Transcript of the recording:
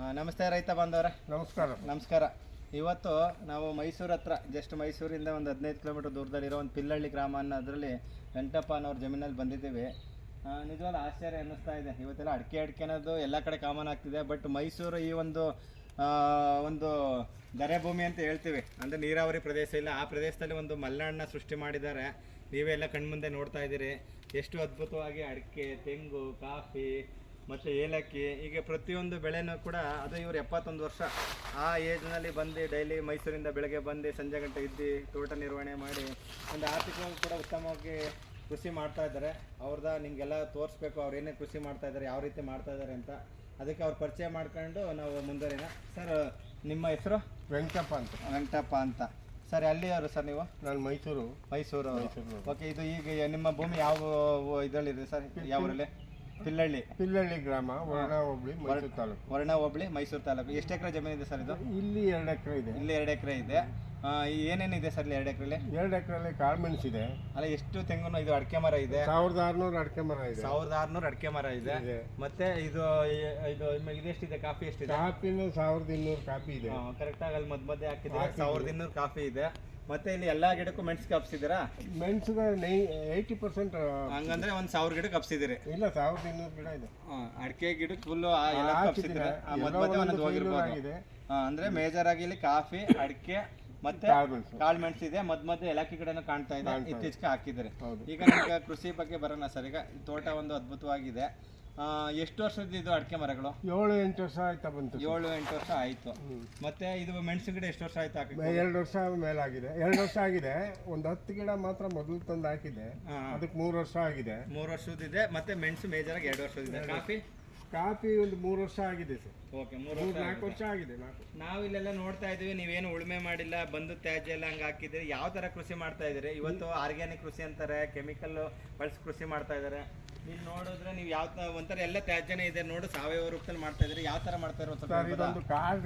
ನಮಸ್ತೆ ರೈತ ಬಾಂಧವರ. ನಮಸ್ಕಾರ. ನಮಸ್ಕಾರ. ಇವತ್ತು ನಾವು ಮೈಸೂರು ಹತ್ರ ಜಸ್ಟ್ ಮೈಸೂರಿಂದ ಒಂದು ಹದಿನೈದು ಕಿಲೋಮೀಟರ್ ದೂರದಲ್ಲಿರೋ ಒಂದು ಪಿಲ್ಲಳ್ಳಿ ಗ್ರಾಮ ಅನ್ನೋದ್ರಲ್ಲಿ ವೆಂಕಟಪ್ಪ ಅನ್ನೋರ ಜಮೀನಲ್ಲಿ ಬಂದಿದ್ದೀವಿ. ನಿಜವಾದ ಆಶ್ಚರ್ಯ ಅನ್ನಿಸ್ತಾ ಇದೆ. ಇವತ್ತೆಲ್ಲ ಅಡಿಕೆ ಅಡಿಕೆ ಅನ್ನೋದು ಎಲ್ಲ ಕಡೆ ಕಾಮನ್ ಆಗ್ತಿದೆ ಬಟ್ ಮೈಸೂರು ಈ ಒಂದು ಒಂದು ದರೆ ಭೂಮಿ ಅಂತ ಹೇಳ್ತೀವಿ. ಅಂದರೆ ನೀರಾವರಿ ಪ್ರದೇಶ ಇಲ್ಲ. ಆ ಪ್ರದೇಶದಲ್ಲಿ ಒಂದು ಮಲ್ನಾಡನ್ನ ಸೃಷ್ಟಿ ಮಾಡಿದ್ದಾರೆ. ನೀವೇ ಎಲ್ಲ ಕಣ್ಮುಂದೆ ನೋಡ್ತಾ ಇದ್ದೀರಿ. ಎಷ್ಟು ಅದ್ಭುತವಾಗಿ ಅಡಿಕೆ ತೆಂಗು ಕಾಫಿ ಮತ್ತು ಏಲಕ್ಕಿ ಹೀಗೆ ಪ್ರತಿಯೊಂದು ಬೆಳೆನೂ ಕೂಡ ಅದು ಇವರು ಎಪ್ಪತ್ತೊಂದು ವರ್ಷ ಆ ಏಜ್ನಲ್ಲಿ ಬಂದು ಡೈಲಿ ಮೈಸೂರಿಂದ ಬೆಳಗ್ಗೆ ಬಂದು ಸಂಜೆ ಗಂಟೆ ಇದ್ದು ತೋಟ ನಿರ್ವಹಣೆ ಮಾಡಿ ಒಂದು ಆರ್ಥಿಕವಾಗಿ ಕೂಡ ಉತ್ತಮವಾಗಿ ಕೃಷಿ ಮಾಡ್ತಾ ಇದ್ದಾರೆ. ಅವ್ರದ ನಿಮಗೆಲ್ಲ ತೋರಿಸ್ಬೇಕು ಅವ್ರು ಏನೇ ಕೃಷಿ ಮಾಡ್ತಾ ಇದ್ದಾರೆ ಯಾವ ರೀತಿ ಮಾಡ್ತಾ ಇದ್ದಾರೆ ಅಂತ. ಅದಕ್ಕೆ ಅವ್ರು ಪರಿಚಯ ಮಾಡ್ಕೊಂಡು ನಾವು ಮುಂದುವರಿನ ಸರ್ ನಿಮ್ಮ ಹೆಸರು? ವೆಂಕಟಪ್ಪ ಅಂತ. ವೆಂಕಟಪ್ಪ ಅಂತ. ಸರ್ ಅವರು ಸರ್ ನೀವು? ನಾನು ಮೈಸೂರು. ಮೈಸೂರು ಮೈಸೂರು. ಓಕೆ ಇದು ಈಗ ನಿಮ್ಮ ಭೂಮಿ ಯಾವ ಇದರಲ್ಲಿದೆ ಸರ್ ಯಾವ ಊರಲ್ಲಿ ಪಿಲ್ಲಳ್ಳಿ. ಪಿಲ್ಲಳ್ಳಿ ಗ್ರಾಮ ವರ್ಣ ಹೋಬಳಿ ಮೈಸೂರು ತಾಲೂಕು. ವರ್ಣ ಹೋಬಳಿ ಮೈಸೂರು ತಾಲೂಕು. ಎಷ್ಟು ಎಕರೆ ಜಮೀನಿದೆ ಸರ್ ಇದು? ಇಲ್ಲಿ ಎರಡು ಎಕರೆ ಇದೆ. ಇಲ್ಲಿ ಎರಡು ಎಕರೆ ಇದೆ. ಆ, ಏನೇನಿದೆ ಸರ್ ಇಲ್ಲಿ ಎರಡು ಎಕರೆಲಿ? ಎರಡು ಕಾಳು ಮೆಣಸು ಇದೆ. ಅಲ್ಲ ಎಷ್ಟು ತೆಂಗು ಇದು ಅಡಿಕೆ ಮರ ಇದೆ? ಸಾವಿರದ ಆರುನೂರು ಅಡಿಕೆ ಮರ ಇದೆ. ಸಾವಿರದ ಆರ್ನೂರು ಅಡಿಕೆ ಮರ ಇದೆ. ಇದೆ. ಮತ್ತೆ ಇದು ಇದು ಇದೆಷ್ಟಿದೆ ಕಾಫಿ ಎಷ್ಟಿದೆ? ಕಾಪಿನೂ ಸಾವಿರದ ಇನ್ನೂರು ಕಾಫಿ ಇದೆ. ಕರೆಕ್ಟ್ ಆಗಿ ಅಲ್ಲಿ ಮಧ್ಯ ಮಧ್ಯೆ ಹಾಕಿದ್ರೆ ಸಾವಿರದ ಇನ್ನೂರು ಕಾಫಿ ಇದೆ. ಮತ್ತೆ ಇಲ್ಲಿ ಎಲ್ಲಾ ಗಿಡಕ್ಕೂ ಮೆಣಸು ಕಪ್ಸಿದಿರಾ ಮೆಣಸಿಗೆ ನೈ ಏಯ್ಟಿ ಪರ್ಸೆಂಟ್ ಹಂಗಂದ್ರೆ ಒಂದ್ ಸಾವಿರ ಗಿಡಕ್ಕೆ ಕಪ್ಸಿದ್ದೀರಿ. ಇಲ್ಲ ಸಾವಿರದ ಇನ್ನೂರು ಗಿಡ ಇದೆ. ಅಡಿಕೆ ಗಿಡಕ್ಕೆ ಫುಲ್ ಹೋಗಿರ್ಬೋದು. ಅಂದ್ರೆ ಮೇಜರ್ ಆಗಿ ಇಲ್ಲಿ ಕಾಫಿ ಅಡಿಕೆ ಮತ್ತೆ ಕಾಳು ಮೆಣಸು. ಇದೆ. ಮಧ್ಯ ಮಧ್ಯೆ ಏಲಕ್ಕಿ ಕಡೆನೂ ಕಾಣ್ತಾ ಇದೆ. ಇತ್ತೀಚೆಗೆ ಹಾಕಿದ್ದಾರೆ. ಈಗ ನಮ್ಗೆ ಕೃಷಿ ಬಗ್ಗೆ ಬರೋಣ ಸರ್. ಈಗ ತೋಟ ಒಂದು ಅದ್ಭುತವಾಗಿದೆ. ಎಷ್ಟು ವರ್ಷದ ಇದು ಅಡಿಕೆ ಮರಗಳು? ಏಳು ಎಂಟು ವರ್ಷ ಆಯ್ತಾ ಬಂತು ಏಳು ಎಂಟು ವರ್ಷ ಆಯ್ತು. ಮತ್ತೆ ಇದು ಮೆಣಸು ಗಿಡ ಎಷ್ಟು ವರ್ಷ ಆಯ್ತು ಹಾಕಿ? ಎರಡು ವರ್ಷ ಮೇಲಾಗಿದೆ. ಎರಡು ವರ್ಷ ಆಗಿದೆ. ಒಂದು ಹತ್ತು ಗಿಡ ಮಾತ್ರ ಮೊದಲು ತಂದು ಹಾಕಿದೆ ಅದಕ್ಕೆ ಮೂರು ವರ್ಷ ಆಗಿದೆ. ಮೂರು ವರ್ಷದಿದೆ ಮತ್ತೆ ಮೆಣಸು ಮೇಜರ್ ಆಗಿ ಎರಡು ವರ್ಷದಿದೆ ಕಾಫಿ? ಕಾಫಿ ಒಂದು ಮೂರು ವರ್ಷ ಆಗಿದೆ ಸರ್. ಓಕೆ ಮೂರು ನಾಲ್ಕು ವರ್ಷ ಆಗಿದೆ ನಾಲ್ಕು ನಾವು ಇಲ್ಲೆಲ್ಲ ನೋಡ್ತಾ ಇದೀವಿ ನೀವೇನು ಉಳುಮೆ ಮಾಡಿಲ್ಲ ಬಂದು ತ್ಯಾಜ್ಯ ಎಲ್ಲ ಹಂಗೆ ಹಾಕಿದ್ರೆ ಯಾವ ತರ ಕೃಷಿ ಮಾಡ್ತಾ ಇದ್ದೀರಿ? ಇವತ್ತು ಆರ್ಗ್ಯಾನಿಕ್ ಕೃಷಿ ಅಂತಾರೆ ಕೆಮಿಕಲ್ ಬಳಸಿ ಕೃಷಿ ಮಾಡ್ತಾ ಇದ್ದಾರೆ. ನೀವು ನೋಡಿದ್ರೆ ನೀವು ಯಾವ ತ- ಒಂಥರ ಎಲ್ಲ ತ್ಯಾಜ್ಯನೇ ಇದೆ. ನೋಡು ಸಾವಯವ ರೂಪದಲ್ಲಿ ಮಾಡ್ತಾ ಇದ್ದೀರಿ. ಯಾವ ತರ ಮಾಡ್ತಾ ಇರೋ ಸರ್? ಇದೊಂದು ಕಾಡು